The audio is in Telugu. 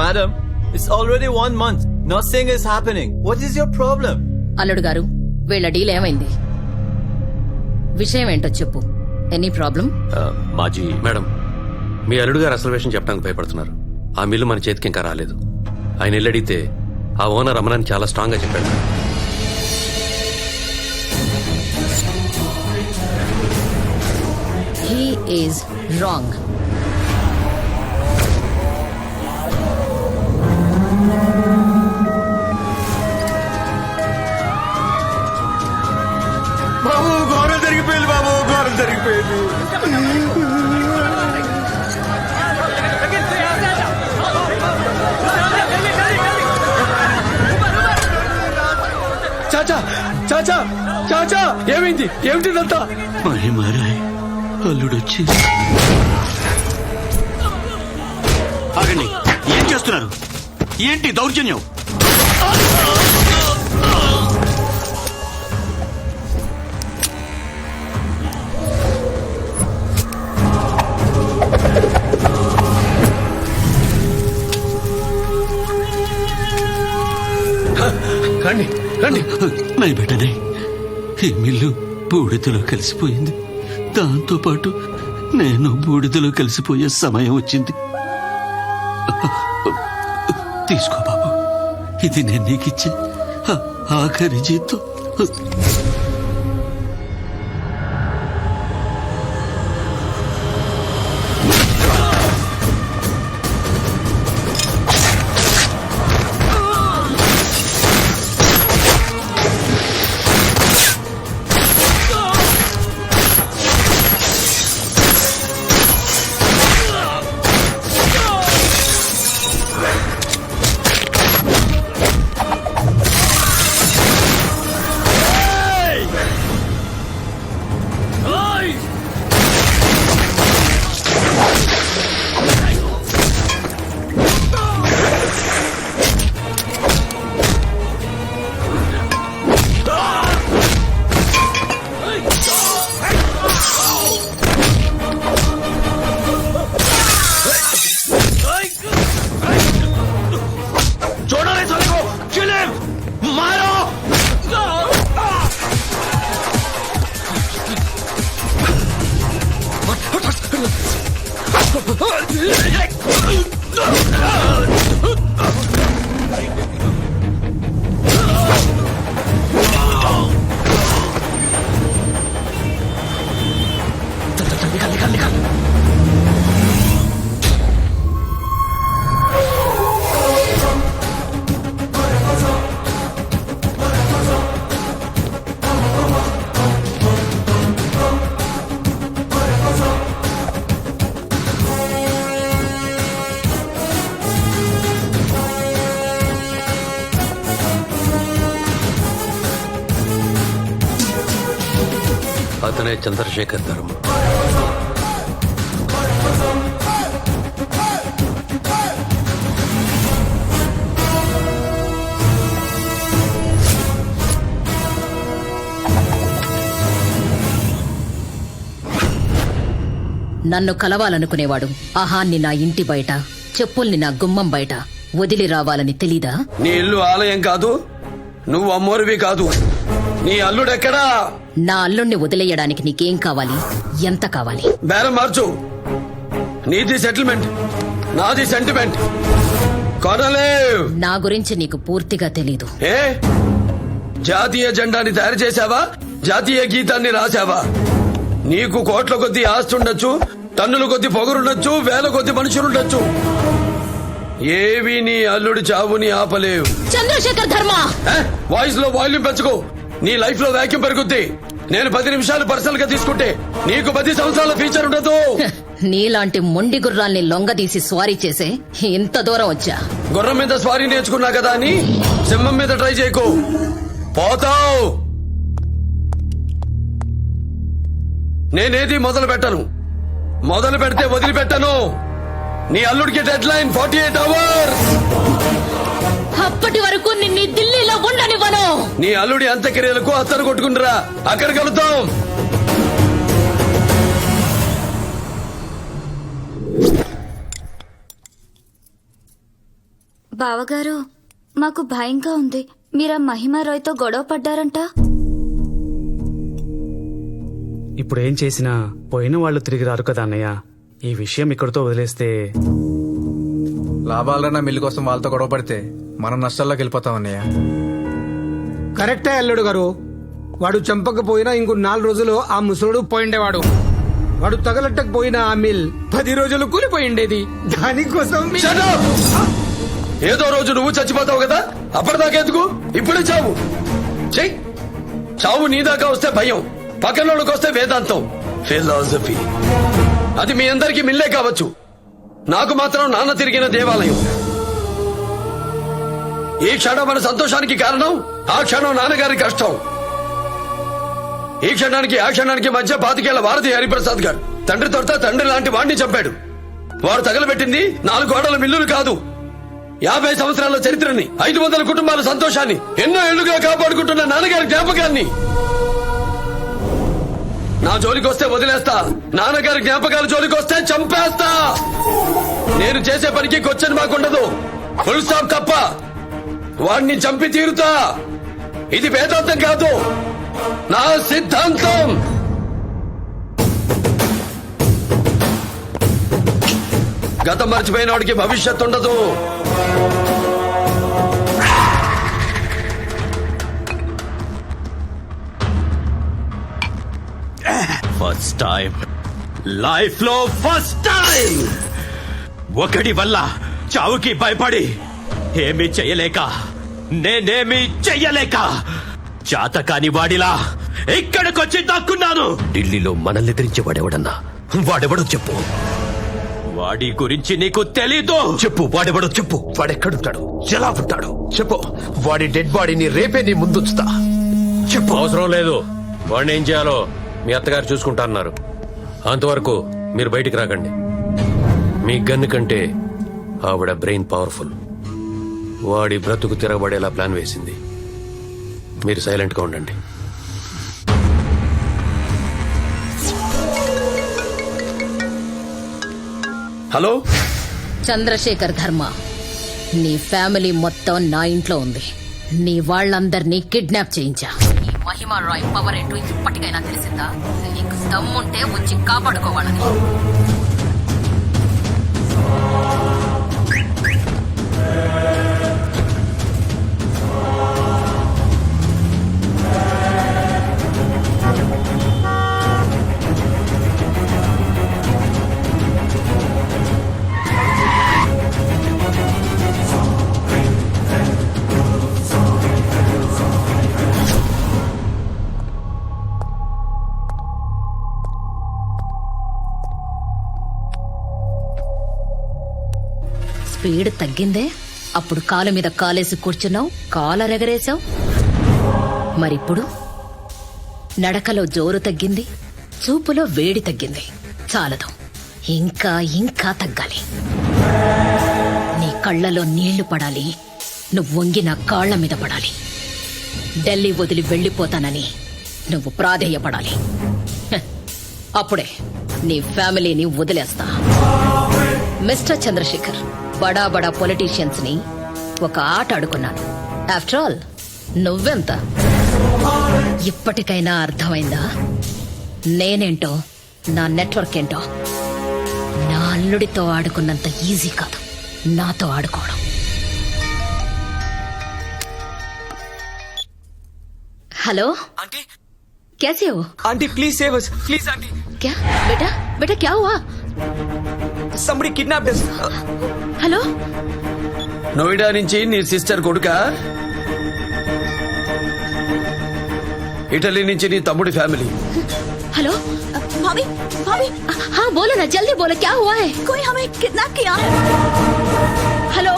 Madam, it's already one month. Nothing is happening. What is your problem? అల్లుడు గారు వీళ్ళ డీల్ ఏమైంది? విషయం ఏంటో చెప్పు. ఎనీ ప్రాబ్లం మాజీ మేడం మీ అల్లుడు గారు అసలు విషయం చెప్పడానికి భయపడుతున్నారు. ఆ మిల్లు మన చేతికి ఇంకా రాలేదు. ఆయన ఇల్లు అడిగితే ఆ ఓనర్ రమణని చాలా స్ట్రాంగ్గా చెప్పాడు. హీ ఈజ్ రాంగ్ ఘోరం జరిగిపోయింది. చాచా చాచా చాచా ఏమైంది? ఏమిటిదంతా మాయ మారాయ్ అల్లుడొచ్చి ఆగండి ఏం చేస్తున్నారు? ఏంటి దౌర్జన్యం? రండి రండి నై బిడ్డనే ఈ మిల్లు బూడిదలో కలిసిపోయింది. దాంతో పాటు నేను బూడిదలో కలిసిపోయే సమయం వచ్చింది. తీసుకో బాబు. ఇది నేను నీకిచ్చే ఆ- ఆఖరి జీతం. Ah! అతనే చంద్రశేఖర్ ధర్మ నన్ను కలవాలనుకునేవాడు. ఆహాన్ని నా ఇంటి బయట. చెప్పుల్ని నా గుమ్మం బయట. వదిలి రావాలని తెలీదా? నీ ఇల్లు ఆలయం కాదు. నువ్వు అమ్మోరివి కాదు. నీ అల్లుడెక్కడా? నా అల్లుణ్ణి వదిలేయడానికి నీకేం కావాలి? ఎంత కావాలి? బేరం మార్చు. నీది సెటిల్మెంట్ నాది సెంటిమెంట్ కొనలేవ్ నా గురించి నీకు పూర్తిగా తెలీదు. ఏ? జాతీయ జెండాని తయారు చేశావా? జాతీయ గీతాన్ని రాశావా? నీకు కోట్ల కొద్ది ఆస్తి ఉండొచ్చు టన్నుల కొద్ది పొగరుండొచ్చు వేల కొద్ది మనుషులుండొచ్చు. ఏవి నీ అల్లుడి చావుని ఆపలేవు. చంద్రశేఖర్ ధర్మ? వాయిస్లో వాల్యూమ్ పెంచుకో. నీ లైఫ్లో వాక్యూమ్ పెరుగుద్ది. నేను పది నిమిషాలు పర్సనల్గా తీసుకుంటే నీకు పది సంవత్సరాల ఫీచర్ ఉండదు. నీలాంటి మొండి గుర్రాల్ని లొంగదీసి స్వారీ చేసే ఇంత దూరం వచ్చా? గుర్రం మీద స్వారీ నేర్చుకున్నా కదా అని సింహం మీద ట్రై చేయకు. పోతావు. నేనేది మొదలు పెట్టను. మొదలు పెడితే వదిలిపెట్టను. నీ అల్లుడికి deadline forty eight hours. అప్పటి వరకు నిన్ను ఉండనివ్వను నీ అల్లుడి అంత్యక్రియలకు అత్తరు కొట్టుకుంటురా. అక్కడ కలుద్దాం బావగారు మాకు భయంగా ఉంది. మీరా మహిమా రాయ్తో గొడవ పడ్డారంట? ఇప్పుడు ఏం చేసినా పోయిన వాళ్ళు తిరిగి రారు కదా అన్నయ్య. ఈ విషయం ఇక్కడితో వదిలేస్తే లాభాలన్నా మిల్లు కోసం వాళ్ళతో గొడవ పడితే మనం నష్టాల్లోకి వెళ్ళిపోతాం అన్నయ్య. కరెక్టే అల్లుడు గారు. వాడు చంపకపోయినా ఇంకో నాలుగు రోజులు ఆ ముసలుడు పోయిండేవాడు. వాడు తగలట్టకపోయినా ఆ మిల్ పది రోజులు కూలిపోయిండేది. దానికోసం మీ- ఏదో రోజు నువ్వు చచ్చిపోతావు కదా? అప్పటిదాకెందుకు? ఇప్పుడే చావు. చెయ్యి చావు నీ దాకా వస్తే భయం. పక్కనోళ్ళకి వస్తే వేదాంతం. ఫిలాసఫీ అది మీ అందరికీ మిల్లే కావచ్చు. నాకు మాత్రం నాన్న తిరిగిన దేవాలయం. ఈ క్షణం మన సంతోషానికి కారణం ఆ క్షణం నాన్నగారి కష్టం. ఈ క్షణానికి ఆ క్షణానికి మధ్య పాతికేళ్ళ భారతి హరిప్రసాద్ గారు తండ్రి తొడత తండ్రి లాంటి వాడిని చంపాడు. వాడు తగలబెట్టింది నాలుగు గోడల మిల్లులు కాదు. యాభై సంవత్సరాల చరిత్రని ఐదు వందల కుటుంబాల సంతోషాన్ని ఎన్నో ఏళ్ళుగా కాపాడుకుంటున్న నాన్నగారి జ్ఞాపకాన్ని. నా జోలికొస్తే వదిలేస్తా నాన్నగారి జ్ఞాపకాల జోలికొస్తే చంపేస్తా. నేను చేసే పనికి కొచ్చని మాకుండదు ఫుల్ స్టాప్ తప్ప వాణ్ణి చంపి తీరుతా. ఇది వేదాంతం కాదు. నా సిద్ధాంతం. గతం మర్చిపోయిన వాడికి భవిష్యత్తు ఉండదు. ఫస్ట్ టైం లైఫ్లో ఫస్ట్ టైం ఒకటి వల్ల చావుకి భయపడి ఏమీ చేయలేక నేనేమీ చెయ్యలేక చాతకాని వాడిలా ఇక్కడికొచ్చి దక్కున్నాను. ఢిల్లీలో మనల్ని ఎదిరించే వాడెవడన్నా? వాడెవడో చెప్పు. వాడి గురించి నీకు తెలీదు. చెప్పు వాడెవడో చెప్పు. వాడెక్కడుంటాడు? ఎలా ఉంటాడు? చెప్పు. వాడి డెడ్ బాడీని రేపే నీ ముందుంచుతా చెప్పు. అవసరం లేదు. వాడిని ఏం చేయాలో మీ అత్తగారు చూసుకుంటా అన్నారు అంతవరకు మీరు బయటికి రాకండి. మీ గన్ను కంటే ఆవిడ బ్రెయిన్ పవర్ఫుల్. వాడి బ్రతుకు తిరగబడేలా ప్లాన్ వేసింది. మీరు సైలెంట్గా ఉండండి. హలో? చంద్రశేఖర్ ధర్మ నీ ఫ్యామిలీ మొత్తం నా ఇంట్లో ఉంది. నీ వాళ్ళందరినీ కిడ్నాప్ చేయించా. ఈ మహిమా రాయ్ పవర్ ఏంటో ఇప్పటికైనా తెలిసిందా? నీకు దమ్ముంటే వచ్చి కాపాడుకోవాలని. స్పీడ్ తగ్గిందే? అప్పుడు కాలు మీద కాలేసి కూర్చున్నావు కాలరెగరేశావు? మరిప్పుడు నడకలో జోరు తగ్గింది చూపులో వేడి తగ్గింది. చాలదు ఇంకా ఇంకా తగ్గాలి. నీ కళ్ళలో నీళ్ళు పడాలి నువ్వు వంగి నా కాళ్ళ మీద పడాలి. ఢిల్లీ వదిలి వెళ్ళిపోతానని నువ్వు ప్రాధేయపడాలి. అప్పుడే నీ ఫ్యామిలీని వదిలేస్తా. మిస్టర్ చంద్రశేఖర్ బడా బడా పొలిటీషియన్స్ ని ఒక ఆట ఆడుకున్నాను ఆఫ్టర్ ఆల్ నువ్వెంత ఇప్పటికైనా అర్థమైందా నేనేంటో నా నెట్వర్క్ ఏంటో నా అల్లుడితో ఆడుకున్నంత ఈజీ కాదు నాతో ఆడుకోవడం हेलो आंटी कैसे हो aunty please save us please aunty क्या बेटा बेटा क्या हुआ somebody kidnapped us hello Noida నుంచి నీ సిస్టర్ కొడుక ఇటలీ నుంచి నీ తమ్ముడి ఫ్యామిలీ हेलो भाभी भाभी हाँ बोलो ना जल्दी बोलो क्या हुआ है कोई हमें किडनैप किया है हेलो